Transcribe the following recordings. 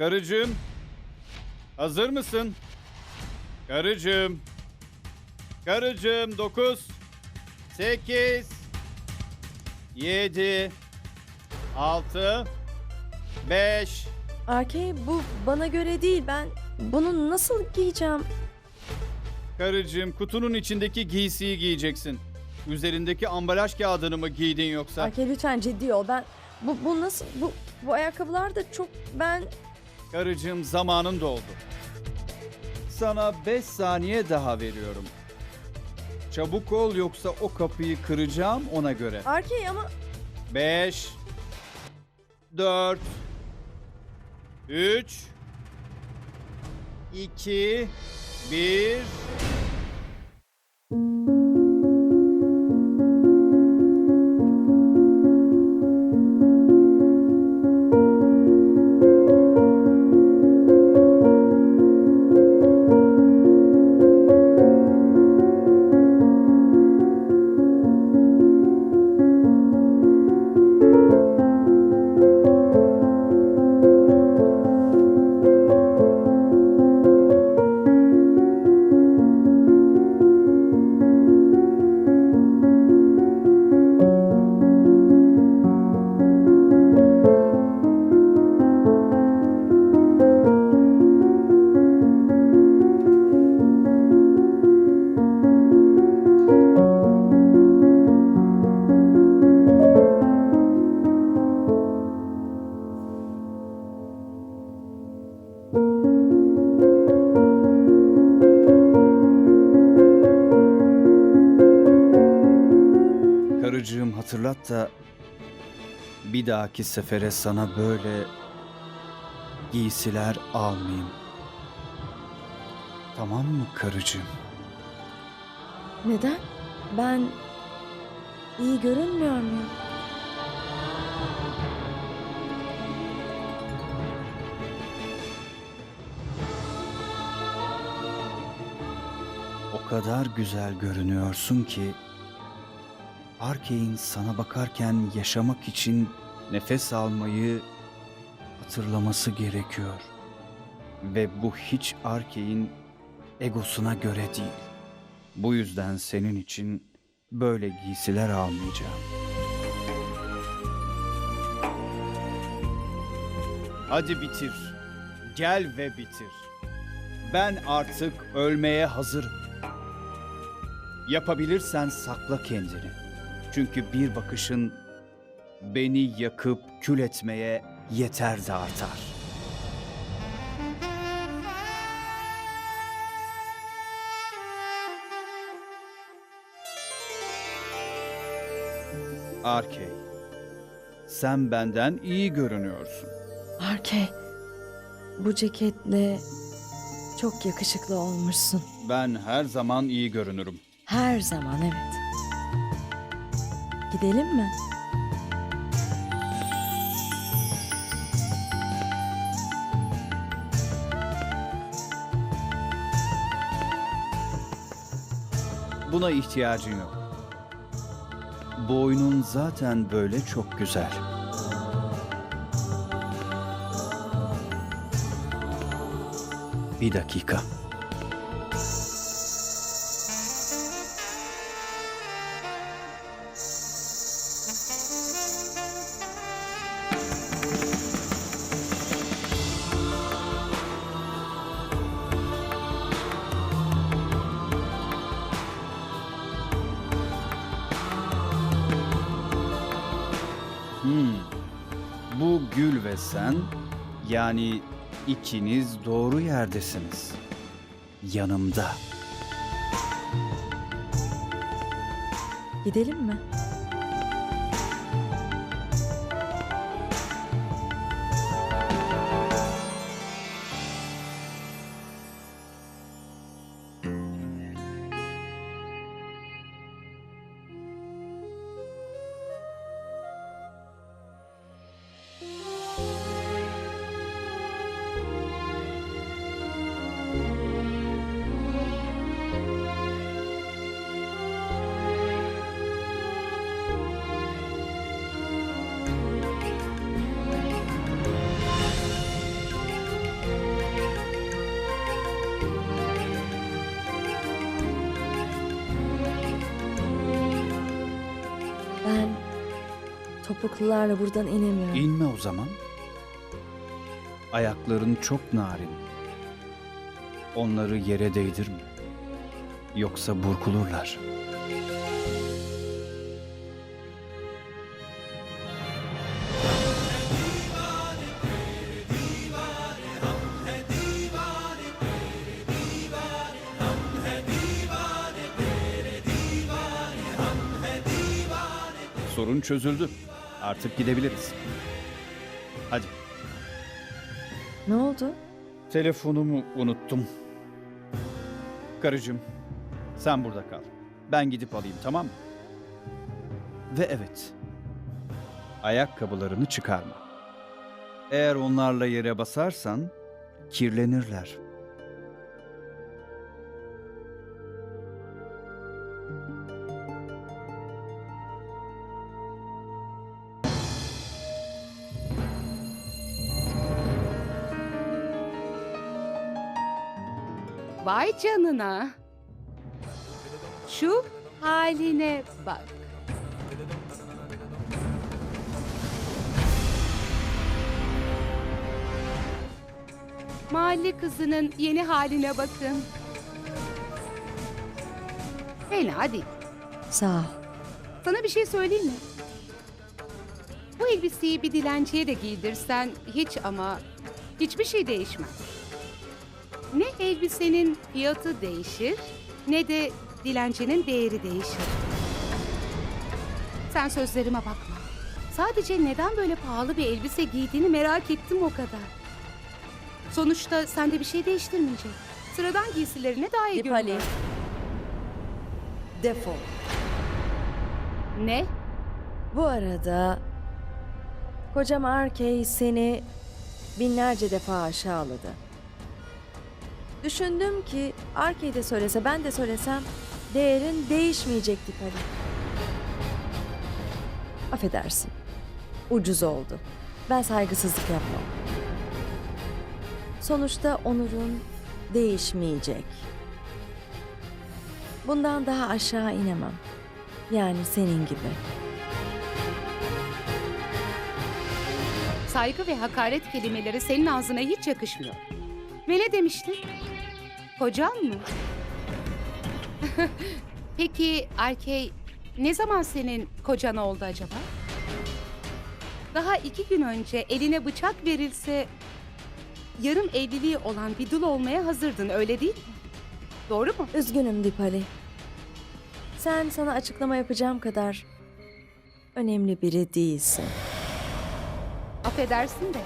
Karıcığım. Hazır mısın? Karıcığım. Karıcığım 9 8 7 6 5 Arkey bu bana göre değil. Ben bunu nasıl giyeceğim? Karıcığım kutunun içindeki giysiyi giyeceksin. Üzerindeki ambalaj kağıdını mı giydin yoksa? Arkey lütfen ciddi ol. Ben bu, bu nasıl bu bu ayakkabılar da çok ben Karıcığım zamanın doldu. Sana 5 saniye daha veriyorum. Çabuk ol yoksa o kapıyı kıracağım ona göre. Arkey ama 5 4 3 2 1 bir dahaki sefere sana böyle giysiler almayayım. Tamam mı karıcığım? neden? Ben iyi görünmüyor muyum? O kadar güzel görünüyorsun ki Arkey'in sana bakarken yaşamak için nefes almayı hatırlaması gerekiyor. Ve bu hiç Arkey'in egosuna göre değil. Bu yüzden senin için böyle giysiler almayacağım. Hadi bitir. Gel ve bitir. Ben artık ölmeye hazırım. Yapabilirsen sakla kendini. Çünkü bir bakışın beni yakıp kül etmeye yeter de artar. Arkey, sen benden iyi görünüyorsun. Arkey bu ceketle çok yakışıklı olmuşsun. Ben her zaman iyi görünürüm. Her zaman evet. Gidelim mi? Buna ihtiyacın yok. Boynun zaten böyle çok güzel. Bir dakika. Yani ikiniz doğru yerdesiniz. Yanımda. Gidelim mi? Ben topuklularla buradan inemiyorum. İnme o zaman. Ayakların çok narin. Onları yere değdirme. Yoksa burkulurlar.'' Çözüldü. Artık gidebiliriz. Hadi. Ne oldu? Telefonumu unuttum. Karıcığım, sen burada kal. Ben gidip alayım tamam mı? Ve evet, ayakkabılarını çıkarma. Eğer onlarla yere basarsan kirlenirler. Canına. Şu haline bak. Mahalle kızının yeni haline bakın. Fena değil. Sağ ol. Sana bir şey söyleyeyim mi? Bu elbiseyi bir dilenciye de giydirsen hiç ama hiçbir şey değişmez. Ne elbisenin fiyatı değişir ne de dilencinin değeri değişir. Sen sözlerime bakma. Sadece neden böyle pahalı bir elbise giydiğini merak ettim o kadar. Sonuçta sende bir şey değiştirmeyecek. Sıradan giysilerine daha iyi Dipali. görünüyor. Defol. Ne? Bu arada kocam Arkey seni binlerce defa aşağıladı. Düşündüm ki Arkey de söylese ben de söylesem değerin değişmeyecekti Pari. Affedersin. Ucuz oldu. Ben saygısızlık yapmam. Sonuçta onurun değişmeyecek. Bundan daha aşağı inemem. Yani senin gibi. Saygı ve hakaret kelimeleri senin ağzına hiç yakışmıyor. Ve ne demiştin? Kocan mı? Peki Arkey ne zaman senin kocan oldu acaba? Daha iki gün önce eline bıçak verilse yarım evliliği olan bir dul olmaya hazırdın öyle değil mi? Doğru mu? Üzgünüm Dipali. Sen sana açıklama yapacağım kadar önemli biri değilsin. Affedersin de.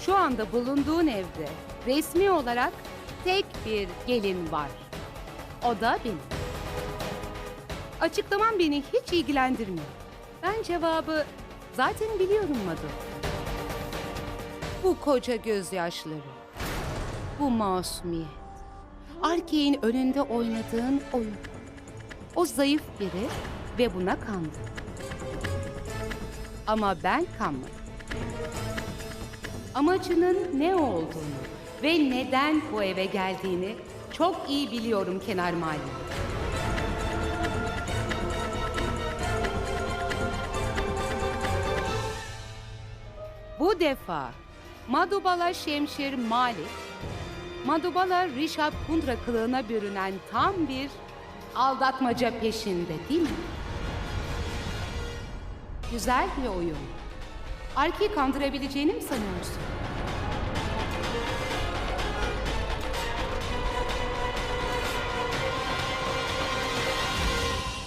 Şu anda bulunduğun evde resmi olarak tek bir gelin var. O da benim. Açıklaman beni hiç ilgilendirmiyor. Ben cevabı zaten biliyorum Madu. Bu koca gözyaşları, bu masumiyet, Arkey'in önünde oynadığın oyun. O zayıf biri ve buna kandı. Ama ben kanmadım amacının ne olduğunu ve neden bu eve geldiğini çok iyi biliyorum Kenar Mali. Bu defa Madubala Şemşir Malik, Madubala Rişap Kundra kılığına bürünen tam bir aldatmaca peşinde değil mi? Güzel bir oyun. Arki kandırabileceğini mi sanıyorsun?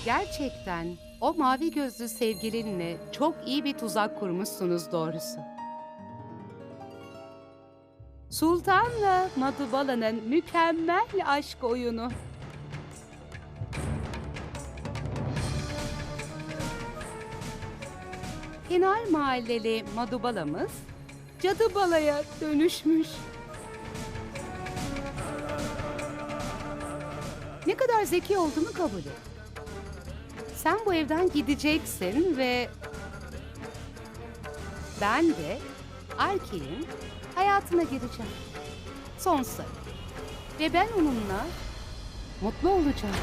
Gerçekten o mavi gözlü sevgilinle çok iyi bir tuzak kurmuşsunuz doğrusu. Sultan'la Madubala'nın mükemmel aşk oyunu. Kenar mahalleli Madubala'mız cadı balaya dönüşmüş. Ne kadar zeki olduğunu kabul et. Sen bu evden gideceksin ve ben de Arki'nin hayatına gireceğim. Sonsuza. Ve ben onunla mutlu olacağım.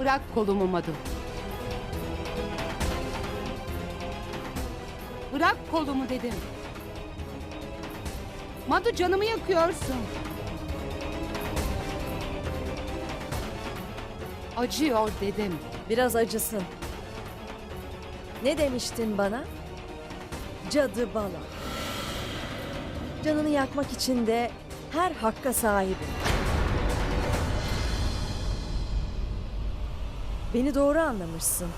Bırak kolumu Madu. Bırak kolumu dedim. Madu canımı yakıyorsun. Acıyor dedim. Biraz acısın. Ne demiştin bana? Cadı bala. Canını yakmak için de her hakka sahibim. Beni doğru anlamışsın.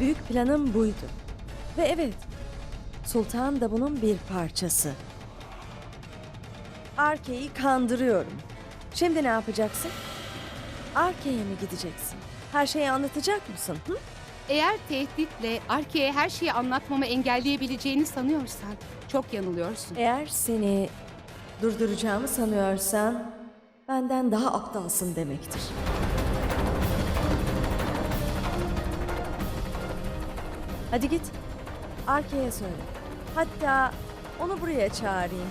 Büyük planım buydu. Ve evet, Sultan da bunun bir parçası. Arke'yi kandırıyorum. Şimdi ne yapacaksın? Arke'ye mi gideceksin? Her şeyi anlatacak mısın? Hı? Eğer tehditle Arke'ye her şeyi anlatmamı engelleyebileceğini sanıyorsan çok yanılıyorsun. Eğer seni durduracağımı sanıyorsan benden daha aptalsın demektir. Hadi git. Arke'ye söyle. Hatta onu buraya çağırayım.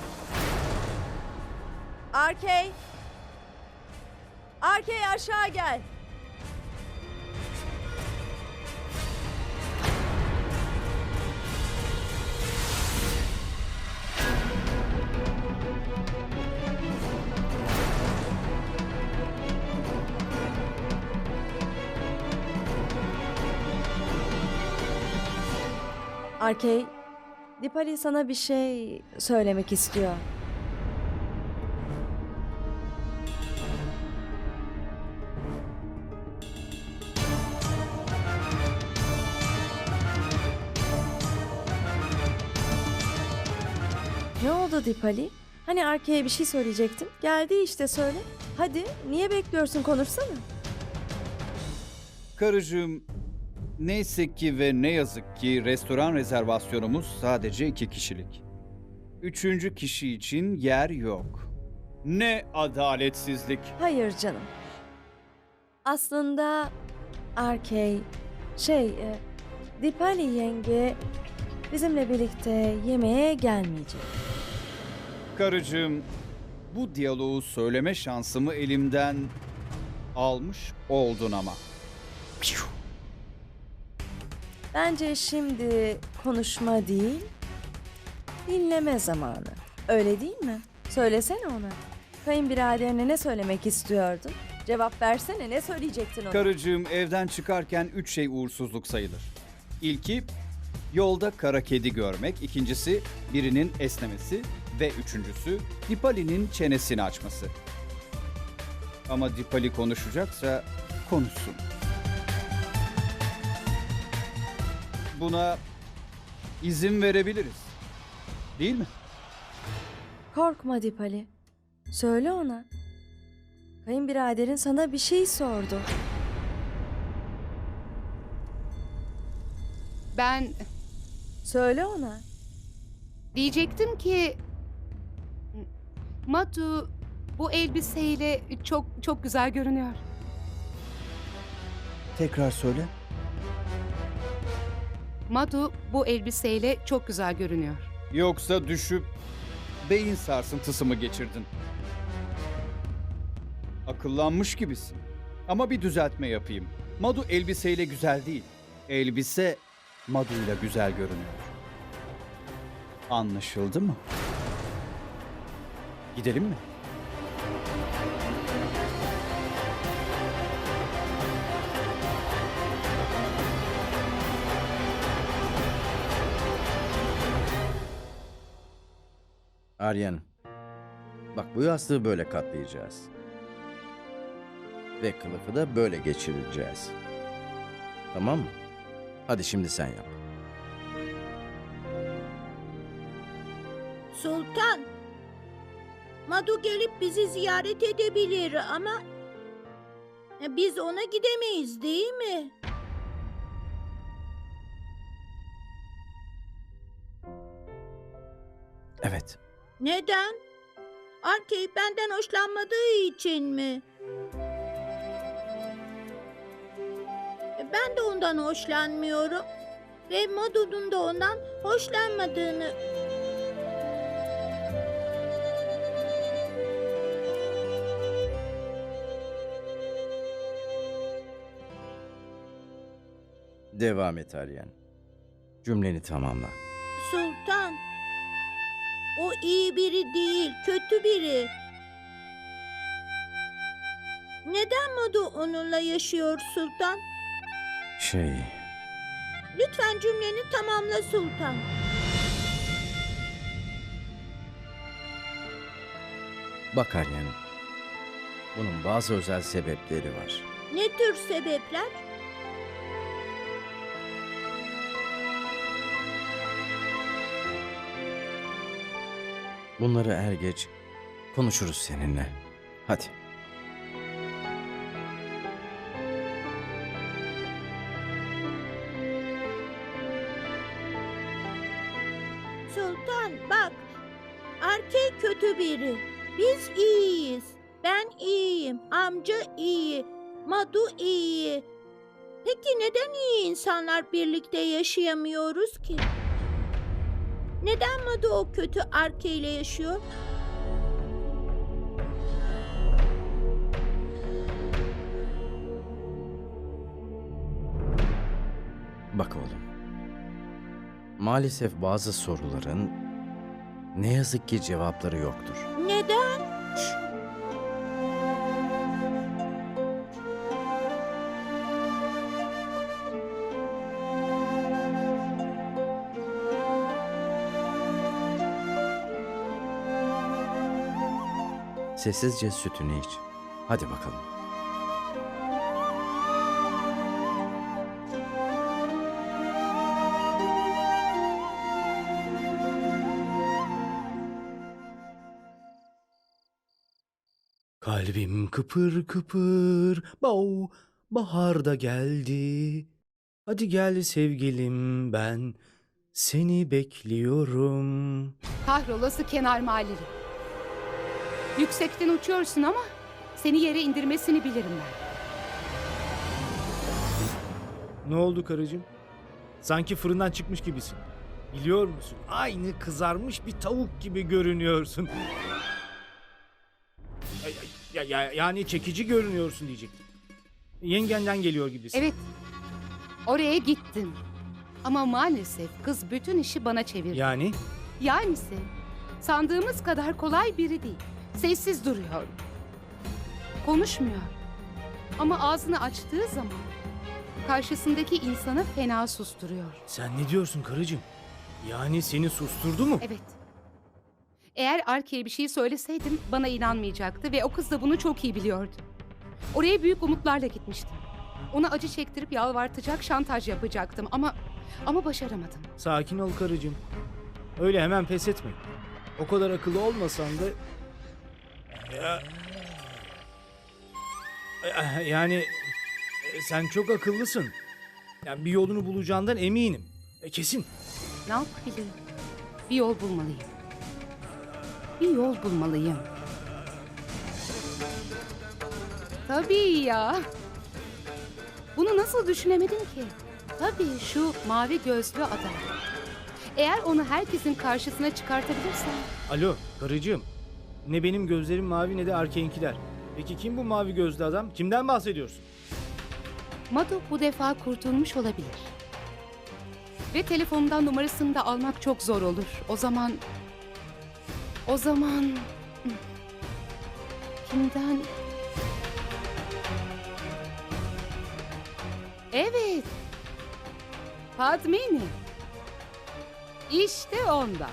Arkey! Arkey aşağı gel. Arkey, Dipali sana bir şey söylemek istiyor. Ne oldu Dipali? Hani Arkey'e bir şey söyleyecektin. Geldi işte söyle. Hadi niye bekliyorsun konuşsana. Karıcığım, neyse ki ve ne yazık ki restoran rezervasyonumuz sadece iki kişilik. Üçüncü kişi için yer yok. Ne adaletsizlik. Hayır canım. Aslında Arkey, şey, e, Dipali yenge bizimle birlikte yemeğe gelmeyecek. Karıcığım, bu diyaloğu söyleme şansımı elimden almış oldun ama. Bence şimdi konuşma değil, dinleme zamanı. Öyle değil mi? Söylesene ona. Kayınbiraderine ne söylemek istiyordun? Cevap versene ne söyleyecektin ona? Karıcığım evden çıkarken üç şey uğursuzluk sayılır. İlki yolda kara kedi görmek, ikincisi birinin esnemesi ve üçüncüsü Dipali'nin çenesini açması. Ama Dipali konuşacaksa konuşsun. Buna izin verebiliriz. Değil mi? Korkma Dipali. Söyle ona. Kayınbiraderin sana bir şey sordu. Ben Söyle ona. diyecektim ki Madu bu elbiseyle çok çok güzel görünüyor. Tekrar söyle. Madu bu elbiseyle çok güzel görünüyor. Yoksa düşüp beyin sarsıntısı mı geçirdin? Akıllanmış gibisin. Ama bir düzeltme yapayım. Madu elbiseyle güzel değil. Elbise Madu'yla güzel görünüyor. Anlaşıldı mı? Gidelim mi? Aryan, bak bu yastığı böyle katlayacağız. Ve kılıfı da böyle geçireceğiz. Tamam mı? Hadi şimdi sen yap. Sultan. Madu gelip bizi ziyaret edebilir ama biz ona gidemeyiz değil mi? Neden? Arkey benden hoşlanmadığı için mi? E, ben de ondan hoşlanmıyorum. Ve Madu'nun da ondan hoşlanmadığını Devam et Aryan. Cümleni tamamla. Sultan, o iyi biri değil, kötü biri. Neden Madu onunla yaşıyor Sultan? Şey, Lütfen cümleni tamamla Sultan. bak Aryan. Bunun bazı özel sebepleri var. Ne tür sebepler? Bunları er geç konuşuruz seninle. Hadi. Sultan bak. Erkek kötü biri. Biz iyiyiz. Ben iyiyim. Amca iyi. Madu iyi. Peki neden iyi insanlar birlikte yaşayamıyoruz ki? Neden Madu o kötü erkeğiyle yaşıyor? Bak oğlum. Maalesef bazı soruların ne yazık ki cevapları yoktur. Neden? Sessizce sütünü iç. Hadi bakalım. Kalbim kıpır kıpır, bau, bahar da geldi. Hadi gel sevgilim ben seni bekliyorum. Kahrolası kenar mahalleri. Yüksekten uçuyorsun ama seni yere indirmesini bilirim ben. Ne oldu karıcığım? Sanki fırından çıkmış gibisin. Biliyor musun? Aynı kızarmış bir tavuk gibi görünüyorsun. Ya, ya- ya- yani çekici görünüyorsun diyecektim. Yengenden geliyor gibisin. Evet. Oraya gittim. Ama maalesef kız bütün işi bana çevirdi. Yani Yanisi sandığımız kadar kolay biri değil. Sessiz duruyor. Konuşmuyor. Ama ağzını açtığı zaman karşısındaki insanı fena susturuyor. sen ne diyorsun karıcığım? Yani seni susturdu mu? Evet. Eğer Arke'ye bir şey söyleseydim bana inanmayacaktı ve o kız da bunu çok iyi biliyordu. Oraya büyük umutlarla gitmiştim. Ona acı çektirip yalvartacak, şantaj yapacaktım ama ama başaramadım. Sakin ol karıcığım. Öyle hemen pes etme. O kadar akıllı olmasan da... Ya- Yani sen çok akıllısın. Yani bir yolunu bulacağından eminim. E, kesin. Ne yapabilirim? Bir yol bulmalıyım. Bir yol bulmalıyım. Tabii ya. Bunu nasıl düşünemedim ki? Tabii şu mavi gözlü adam. Eğer onu herkesin karşısına çıkartabilirsem Alo karıcığım. Ne benim gözlerim mavi ne de erkeğinkiler. Peki kim bu mavi gözlü adam? Kimden bahsediyorsun? Madu bu defa kurtulmuş olabilir. Ve telefonumdan numarasını da almak çok zor olur. O zaman... O zaman... Kimden... Evet. Padmini. İşte ondan.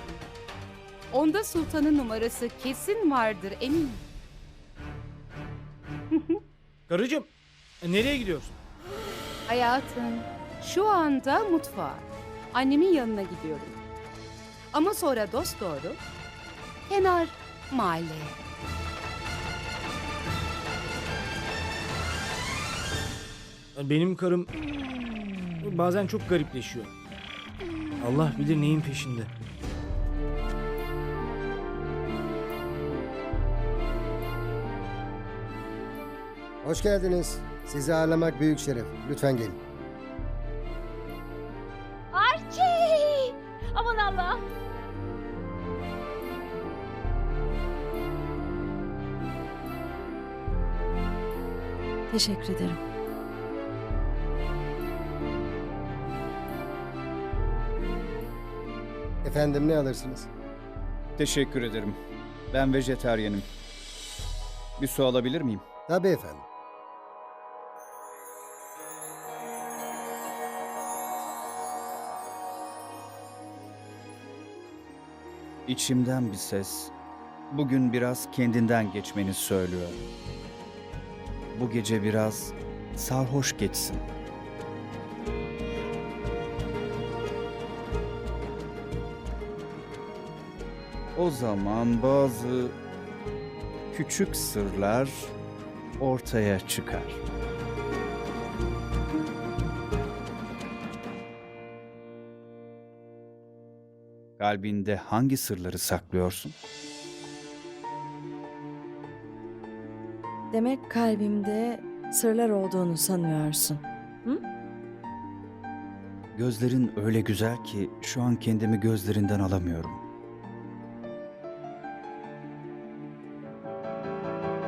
Onda sultanın numarası kesin vardır eminim. Karıcığım nereye gidiyorsun? Hayatım, şu anda mutfağa. Annemin yanına gidiyorum. Ama sonra dost doğru kenar mahalleye. Benim karım bazen çok garipleşiyor. Allah bilir neyin peşinde. Hoş geldiniz. Sizi ağırlamak büyük şeref. Lütfen gelin. Archie! Aman Allah! Teşekkür ederim. Efendim ne alırsınız? Teşekkür ederim. Ben vejeteryenim. Bir su alabilir miyim? Tabii efendim. İçimden bir ses bugün biraz kendinden geçmeni söylüyor. Bu gece biraz sarhoş geçsin. O zaman bazı küçük sırlar ortaya çıkar. Kalbinde hangi sırları saklıyorsun? Demek kalbimde sırlar olduğunu sanıyorsun. Gözlerin öyle güzel ki şu an kendimi gözlerinden alamıyorum.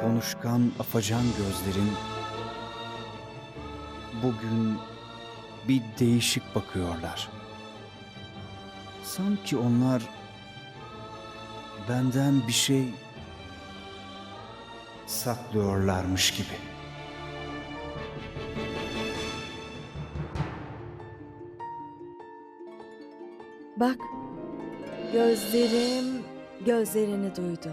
Konuşkan, afacan gözlerin bugün bir değişik bakıyorlar. Sanki onlar benden bir şey saklıyorlarmış gibi. Bak, gözlerim gözlerini duydu.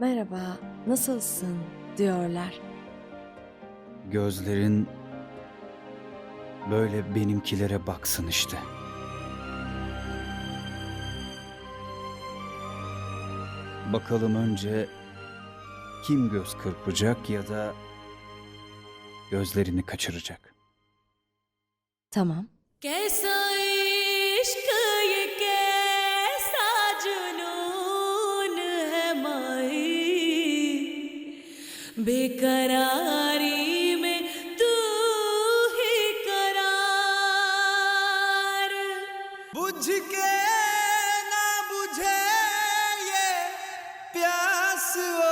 Merhaba, nasılsın diyorlar. Gözlerin böyle benimkilere baksın işte. Bakalım önce kim göz kırpacak ya da gözlerini kaçıracak. Tamam. कैसा इश्क ये कैसा जुनून है माही बेकरारी us who